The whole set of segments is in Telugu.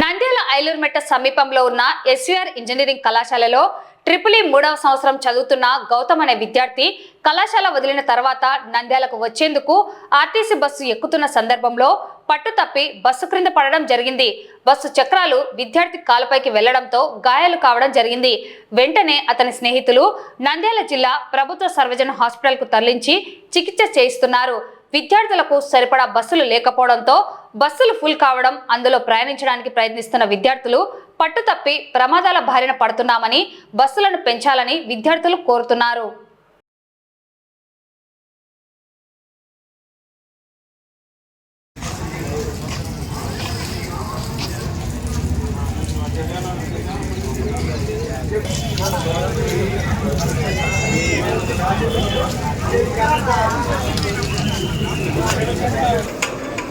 నంద్యాల ఐలూరుమెట్ట సమీపంలో ఉన్న ఎస్వీఆర్ ఇంజనీరింగ్ కళాశాలలో ట్రిపుల్ ఈ మూడవ సంవత్సరం చదువుతున్న గౌతమ్ అనే విద్యార్థి కళాశాల వదిలిన తర్వాత నంద్యాలకు వచ్చేందుకు ఆర్టీసీ బస్సు ఎక్కుతున్న సందర్భంలో పట్టు తప్పి బస్సు క్రింద పడడం జరిగింది. బస్సు చక్రాలు విద్యార్థి కాలుపైకి వెళ్ళడంతో గాయాలు కావడం జరిగింది. వెంటనే అతని స్నేహితులు నంద్యాల జిల్లా ప్రభుత్వ సర్వజన హాస్పిటల్కు తరలించి చికిత్స చేయిస్తున్నారు. విద్యార్థులకు సరిపడా బస్సులు లేకపోవడంతో బస్సులు ఫుల్ కావడం అందులో ప్రయాణించడానికి ప్రయత్నిస్తున్న విద్యార్థులు పట్టుతప్పి ప్రమాదాల బారిన పడుతున్నామని బస్సులను పెంచాలని విద్యార్థులు కోరుతున్నారు.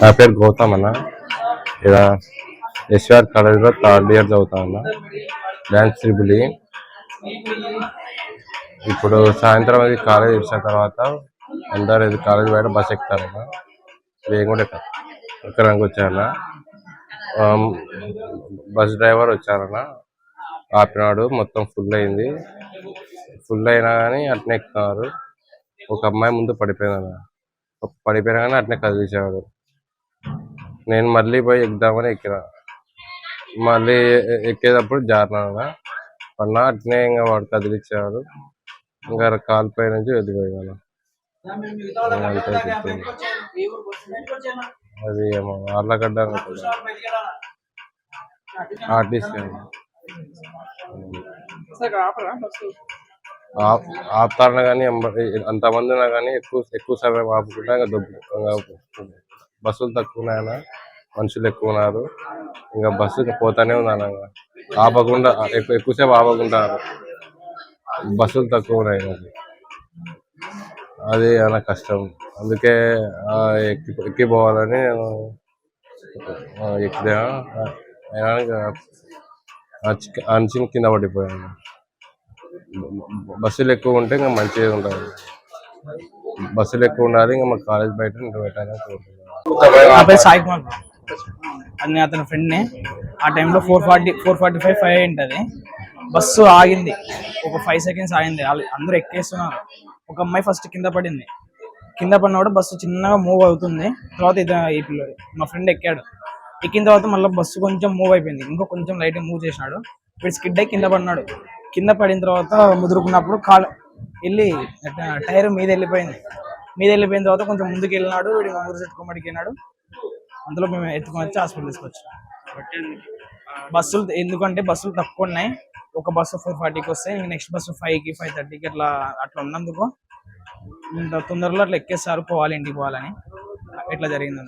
నా పేరు గౌతమ్ అన్న. ఇక్కడ ఎస్ఆర్ కాలేజ్లో థర్డ్ ఇయర్ చదువుతా అన్న. Dance triple E. ఇప్పుడు సాయంత్రం అది కాలేజ్ ఇచ్చిన తర్వాత అందరు ఇది కాలేజ్ బయట బస్ ఎక్కుతారన్న నేను కూడా ఎక్కడానికి వచ్చానన్న బస్ డ్రైవర్ వచ్చారన్న ఆపినాడు మొత్తం ఫుల్ అయింది. ఫుల్ అయినా కానీ అట్నే ఎక్కుతున్నారు ఒక అమ్మాయి ముందు పడిపోయిందన్న. పడిపోయినా కానీ అట్నే కదిలించాడు నేను మళ్ళీ పోయి ఎక్కుదామని ఎక్కిన. మళ్ళీ ఎక్కేటప్పుడు జారినా అన్న. అట్నే ఇంకా వాడు కదిలిచ్చేవాడు. ఇంకా కాలు పై నుంచి వెళ్ళిపోయాను అది ఏమో ఆర్లగడ్డ ఆర్టిస్ట్ ఆపుతారన కానీ అంతమంది ఉన్నా కానీ ఎక్కువ ఎక్కువ సమయం ఆపుకుంటా ఇంకా దొబ్బు బస్సులు తక్కువ ఉన్నాయన్న మనుషులు ఎక్కువ ఉన్నారు. ఇంకా బస్సు పోతానే ఉన్నాను ఇంకా. ఆపకుండా ఎక్కువ ఎక్కువసేపు ఆపకుంటారు బస్సులు తక్కువ ఉన్నాయి అది అలా కష్టం. అందుకే ఎక్కి ఎక్కిపోవాలని నేను ఆ, అయినా ఇంకా కింద పడిపోయాను. బస్సులు ఎక్కువ ఉంటే ఇంకా మంచిగా ఉంటుంది బస్సులు ఎక్కువ ఉండాలి ఇంకా మా కాలేజ్ బయట ఇంకా పెట్టాలని కోరుకుంటున్నాను. సాయి కుమార్. అది అతని ఫ్రెండ్ని ఆ టైంలో four forty four forty five five ఉంటుంది. బస్సు ఆగింది. ఒక ఫైవ్ సెకండ్స్ ఆగింది. అందరూ ఎక్కేస్తున్నారు. ఒక అమ్మాయి ఫస్ట్ కింద పడింది. కింద పడినప్పుడు బస్సు చిన్నగా మూవ్ అవుతుంది. తర్వాత ఇది ఈ పిల్లడు మా ఫ్రెండ్ ఎక్కాడు. ఎక్కిన తర్వాత మళ్ళీ బస్సు కొంచెం మూవ్ అయిపోయింది. ఇంకో కొంచెం లైట్ మూవ్ చేసినాడు. వీడు స్కిడ్ అయి కింద పడినాడు. కింద పడిన తర్వాత ముదురుకున్నప్పుడు కాలు వెళ్ళి టైర్ మీద వెళ్ళిపోయింది. మీద వెళ్ళిపోయిన తర్వాత కొంచెం ముందుకు వెళ్ళినాడు వీడి ఇంకా మూడు కొమ్మడికి వెళ్ళినాడు. అందులో మేము ఎత్తుకొని వచ్చి హాస్పిటల్ తీసుకొచ్చాం బస్సులు ఎందుకంటే బస్సులు తక్కువ ఉన్నాయి. ఒక బస్సు ఫోర్ ఫార్టీకి వస్తే నెక్స్ట్ బస్సు ఫైవ్కి ఫైవ్ థర్టీకి అట్లా అట్లా ఉన్నందుకు ఇంత తొందరలో అట్లా ఎక్కేస్తారు పోవాలి ఇంటికి పోవాలని. ఇట్లా జరిగింది